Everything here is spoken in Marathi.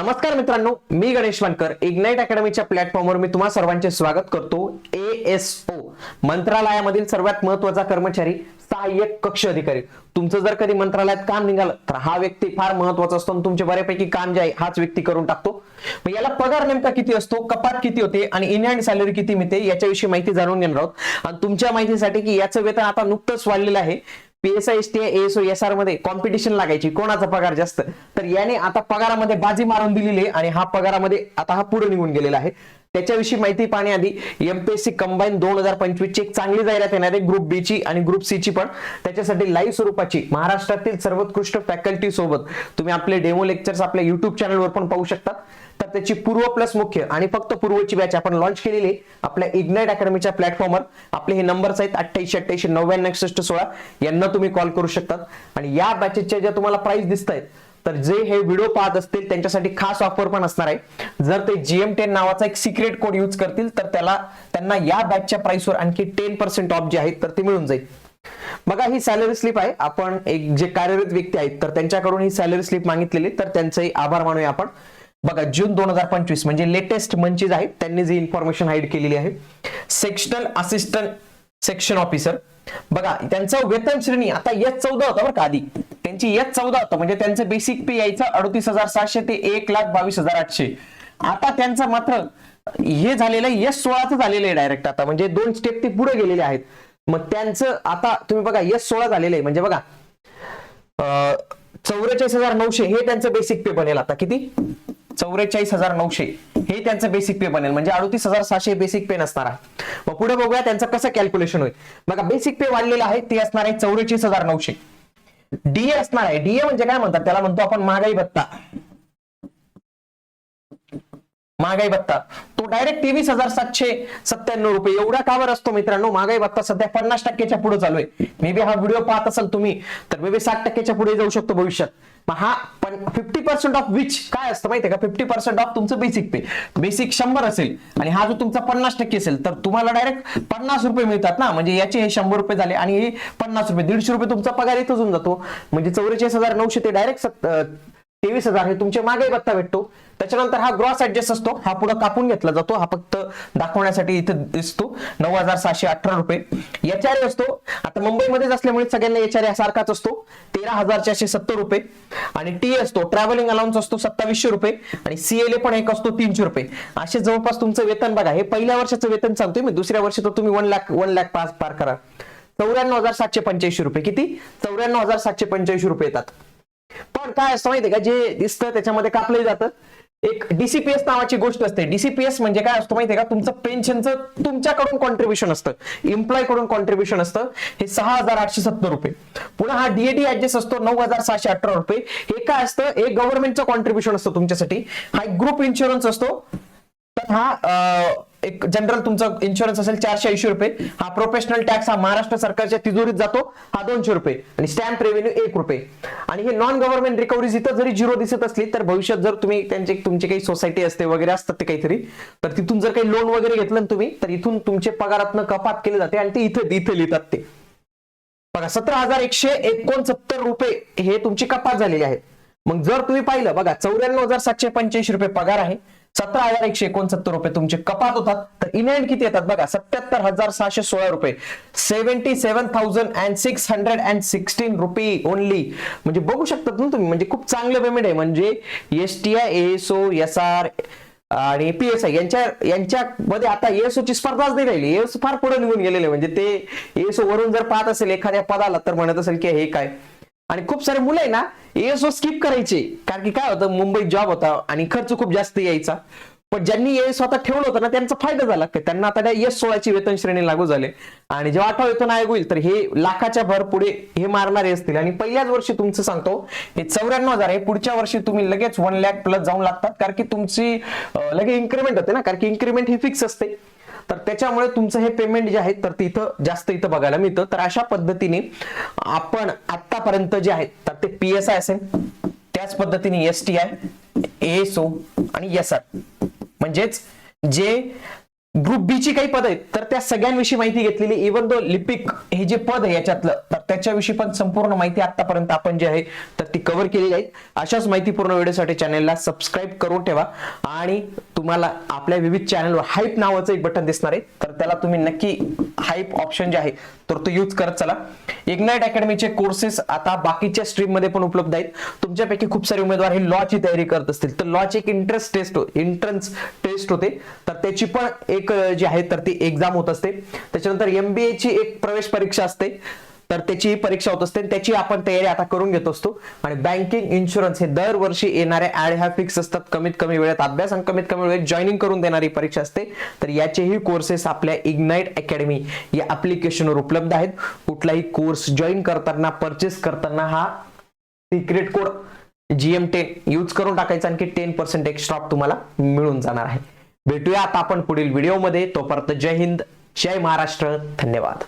नमस्कार मित्रांनो मी गणेश वानकर. इग्नाइट अकॅडमीच्या प्लॅटफॉर्मवर मी तुम्हा सर्वांचे स्वागत करतो. ए एस ओ मंत्रालयामधील सर्वात महत्त्वाचा कर्मचारी सहाय्यक कक्ष अधिकारी. तुमचं जर कधी मंत्रालयात काम निघालं तर हा व्यक्ती फार महत्त्वाचा असतो आणि तुमचे बऱ्यापैकी काम जे आहे हाच व्यक्ती करून टाकतो. मग याला पगार नेमका किती असतो कपात किती होते आणि इन हँड सॅलरी किती मिळते याच्याविषयी माहिती जाणून घेणार आहोत. आणि तुमच्या माहितीसाठी की याचं वेतन आता नुकतंच वाढलेलं आहे. PSI S T SO S आरमध्ये कॉम्पिटिशन लागायची कोणाचा पगार जास्त? तर याने आता पगारामध्ये बाजी मारून दिलेली आहे आणि हा पगारामध्ये आता हा पुढे निघून गेलेला आहे. त्याच्याविषयी माहिती पाहण्याआधी एमपीएससी कंबाईन दोन हजार पंचवीस ची एक चांगली जाहिरात येणार आहे ग्रुप बी ची आणि ग्रुप सी ची पण. त्याच्यासाठी लाईव्ह स्वरूपाची महाराष्ट्रातील सर्वोत्कृष्ट फॅकल्टी सोबत. तुम्ही आपले डेमो लेक्चर्स आपल्या युट्यूब चॅनलवर पण पाहू शकता. त्याची पूर्व प्लस मुख्य आणि फक्त पूर्वची बॅच आपण लॉन्च केलेली आहे आपल्या इग्नाइट अकॅडमीच्या प्लॅटफॉर्मवर आपले हे नंबर्स आहेत अठ्ठ्याऐंशी अठ्ठ्याऐंशी नव्याण्णव एकसष्ट सोळा. यांना तुम्ही कॉल करू शकतात. आणि या बॅचेसच्या ज्या तुम्हाला प्राइस दिसत आहेत तर जे हे व्हिडिओ पाहत असतील त्यांच्यासाठी खास ऑफर पण असणार आहे. जर ते जीएम टेन नावाचा एक सिक्रेट कोड युज करतील तर त्याला त्यांना या बॅचच्या प्राइसवर आणखी टेन पर्सेंट ऑफ जे आहेत तर ते मिळून जाईल. बघा ही सॅलरी स्लिप आहे. आपण एक जे कार्यरत व्यक्ती आहेत तर त्यांच्याकडून ही सॅलरी स्लिप मागितलेली तर त्यांचे आभार मानूया आपण. बघा जून दोन हजार पंचवीस म्हणजे लेटेस्ट मंचीज आहेत त्यांनी जी इन्फॉर्मेशन हाईड केलेली आहे सेक्शनल असिस्टंट सेक्शन ऑफिसर बघा त्यांचं वेतन श्रेणी आता एस चौदा होता बरं का आधी. त्यांची एस चौदा होतं म्हणजे त्यांचं बेसिक पे यायचं अडतीस हजार सहाशे ते एक लाख बावीस हजार आठशे. आता त्यांचं मात्र हे झालेलं आहे एस सोळाचं झालेलं आहे डायरेक्ट आता. म्हणजे दोन स्टेप ते पुढे गेलेले आहेत. मग त्यांचं आता तुम्ही बघा एस सोळा झालेलं आहे. म्हणजे बघा चौवेचाळीस हजार नऊशे हे त्यांचं बेसिक पे बनेल आता. किती? चौवेचाळीस हजार नऊशे. हे त्यांचं बेसिक पे बनेल. म्हणजे अडतीस हजार सहाशे बेसिक पे नसणार आहे. मग पुढे बघूया त्यांचं कसं कॅल्क्युलेशन होईल. बघा बेसिक पे वाढलेलं आहे ते असणार आहे चौवेचाळीस हजार नऊशे. डीए असणार आहे. डीए म्हणजे काय म्हणतात? त्याला म्हणतो आपण महागाई भत्ता. महागाई भत्ता. तो डायरेक्ट तेवीस हजार सातशे सत्त्याण्णव रुपये. एवढा कावर असतो मित्रांनो? महागाई भत्ता सध्या पन्नास टक्क्याच्या पुढे चालू आहे. मे बी हा व्हिडिओ पाहत असाल तुम्ही तर मे बी साठ टक्क्याच्या पुढे जाऊ शकतो भविष्यात. मग हा पण फिफ्टी पर्सेंट ऑफ विच काय असतं माहितीये का? फिफ्टी पर्सेंट ऑफ तुमचं बेसिक पे बेसिक शंभर असेल आणि हा जो तुमचा पन्नास टक्के असेल तर तुम्हाला डायरेक्ट पन्नास रुपये मिळतात ना? म्हणजे याचे हे शंभर रुपये झाले आणि हे पन्नास रुपये. दीडशे रुपये तुमचा पगार इथं होऊन जातो. म्हणजे चौवेचाळीस हजार नऊशे ते डायरेक्ट तेवीस हजार हे तुमचे मागे पत्ता भेटतो. त्याच्यानंतर हा ग्रॉस ऍडजस्ट असतो. हा पुढे कापून घेतला जातो. हा फक्त दाखवण्यासाठी इथे दिसतो. नऊ हजार सहाशे अठरा रुपये. एचआरए असतो. आता मुंबईमध्येच असल्यामुळे सगळ्यांना एचआरए सारखाच असतो. तेरा हजार चारशे सत्तर रुपये. आणि टी असतो. ट्रॅव्हलिंग अलाउन्स असतो सत्तावीसशे रुपये. आणि सीएलए पण एक असतो तीनशे रुपये. असे जवळपास तुमचं वेतन बघा. हे पहिल्या वर्षाचं वेतन सांगतोय मी. दुसऱ्या वर्षी तर तुम्ही one lakh one lakh pass पार करा. चौऱ्याण्णव हजार सातशे पंच्याऐंशी रुपये. किती? चौऱ्याण्णव हजार सातशे पंच्याऐंशी रुपये येतात. काय असतं माहितीये का? जे दिसतं त्याच्यामध्ये कापलं जातं. एक डीसीपीएस नावाची गोष्ट असते. डीसीपीएस म्हणजे काय असतं माहितीये का? तुमचं पेन्शनचं तुमच्याकडून कॉन्ट्रीब्युशन असतं. एम्प्लॉयकडून कॉन्ट्रीब्युशन असतं. हे सहा हजार आठशे सत्तर रुपये. पुन्हा हा डीएडी ऍडजस्ट असतो नऊ हजार सहाशे अठरा रुपये. हे काय असतं? एक गव्हर्नमेंटचं कॉन्ट्रीब्युशन असतं तुमच्यासाठी. हा एक ग्रुप इन्शुरन्स असतो. तर हा एक जनरल तुमचा इन्शुरन्स असेल चारशे ऐंशी रुपये. हा प्रोफेशनल टॅक्स हा महाराष्ट्र सरकारच्या तिजोरीत जातो हा दोनशे रुपये. आणि स्टॅम्प रेव्हेन्यू एक रुपये. आणि हे नॉन गव्हर्नमेंट रिकव्हरीज इथं जरी झिरो दिसत असली तर भविष्यात जर तुम्ही त्यांचे तुमची काही सोसायटी असते वगैरे असतात ते काहीतरी तर तिथून जर काही लोन वगैरे घेतलं ना तुम्ही तर इथून तुमचे पगारातनं कपात केले जाते आणि ते इथे इथे लिहितात ते. बघा सतरा हजार एकशे एकोणसत्तर रुपये हे तुमची कपात झालेली आहे. मग जर तुम्ही पाहिलं बघा चौऱ्याण्णव हजार सातशे पंच्याऐंशी रुपये पगार आहे. सतरा हजार एकशे एकोणसत्तर रुपये तुमचे कपात होतात. तर इनहँड किती येतात बघा सत्याहत्तर हजार सहाशे सोळा रुपये. Seventy seven thousand and six hundred and sixteen rupee only म्हणजे बघू शकतात ना तुम्ही म्हणजे खूप चांगलं पेमेंट आहे. म्हणजे S T I SO S R आणि पीएसआय यांच्या यांच्यामध्ये आता एएसओ ची स्पर्धाच नाही राहिली. एस फार पुढे निघून गेलेले म्हणजे ते एसओ वरून जर पाहत असेल एखाद्या पदाला तर म्हणत असेल की हे काय? आणि खूप सारे मुलं आहे ना एएसओ स्किप करायचे. कारण की काय होतं मुंबईत जॉब होता आणि खर्च खूप जास्त यायचा. पण ज्यांनी ए स्वतः ठेवलं होतं ना त्यांचा फायदा झाला. की त्यांना आता एस सोळाची वेतन श्रेणी लागू झाले. आणि जेव्हा आठवा वेतन आयोग होईल तर हे लाखाच्या भर पुढे हे मारणारे असतील. आणि पहिल्याच वर्षी तुमचं सांगतो हे चौऱ्याण्णव हजार आहे. पुढच्या वर्षी तुम्ही लगेच वन लॅक प्लस जाऊन लागतात. कारण की तुमची लगेच इन्क्रीमेंट होते ना. कारण की इन्क्रीमेंट ही फिक्स असते. तर त्याच्यामुळे तुमचं हे पेमेंट जे आहे तर तिथं जास्त इथं बघायला मिळतं. तर अशा पद्धतीने आपण आतापर्यंत जे आहेत तर ते पी एस आय असेल त्याच पद्धतीने एस टी आय एएसओ आणि एस आर म्हणजेच जे ग्रुप बी ची काही पद आहेत तर त्या सगळ्यांविषयी माहिती घेतलेली इवन दो लिपिक हे जे पद आहे याच्यातलं तर त्याच्याविषयी पण संपूर्ण माहिती आतापर्यंत आपण जी आहे तर ती कव्हर केलेली आहे. अशाच माहितीपूर्ण व्हिडिओसाठी चॅनलला सबस्क्राईब करून ठेवा. आणि तुम्हाला आपल्या विविध चॅनलवर हाईप नावाचं एक बटन दिसणार आहे. तर त्याला तुम्ही नक्की हाईप ऑप्शन जे आहे तर तो यूज करत चला. इग्नाइट अकॅडमीचे कोर्सेस आता बाकीच्या स्ट्रीममध्ये पण उपलब्ध आहेत. तुमच्यापैकी खूप सारे उमेदवार हे लॉ ची तयारी करत असतील. तर लॉ ची एक इंटरेस्ट टेस्ट एंट्रन्स टेस्ट होते. तर त्याची पण एक जी आहे तर ती एक्झाम होत असते. त्याच्यानंतर एमबीए ची एक प्रवेश परीक्षा असते. तर त्याची परीक्षा होत असते. आणि त्याची आपण तयारी आता करून घेत असतो. आणि बँकिंग इन्शुरन्स हे दरवर्षी येणारे ऍड ह्या फिक्स असतात. कमीत कमी वेळेत अभ्यास आणि कमीत कमी वेळेत जॉईनिंग करून देणारी परीक्षा असते. तर याचेही कोर्सेस आपल्या इग्नाइट अकॅडमी या अप्लिकेशनवर उपलब्ध आहेत. कुठलाही कोर्स जॉईन करताना परचेस करताना हा secret code GM ten use करून टाकायचा. आणखी टेन पर्सेंट एक्स्ट्रा तुम्हाला मिळून जाणार आहे. भेटूया आता आपण पुढील व्हिडिओमध्ये तोपर्यंत जय हिंद जय महाराष्ट्र. धन्यवाद.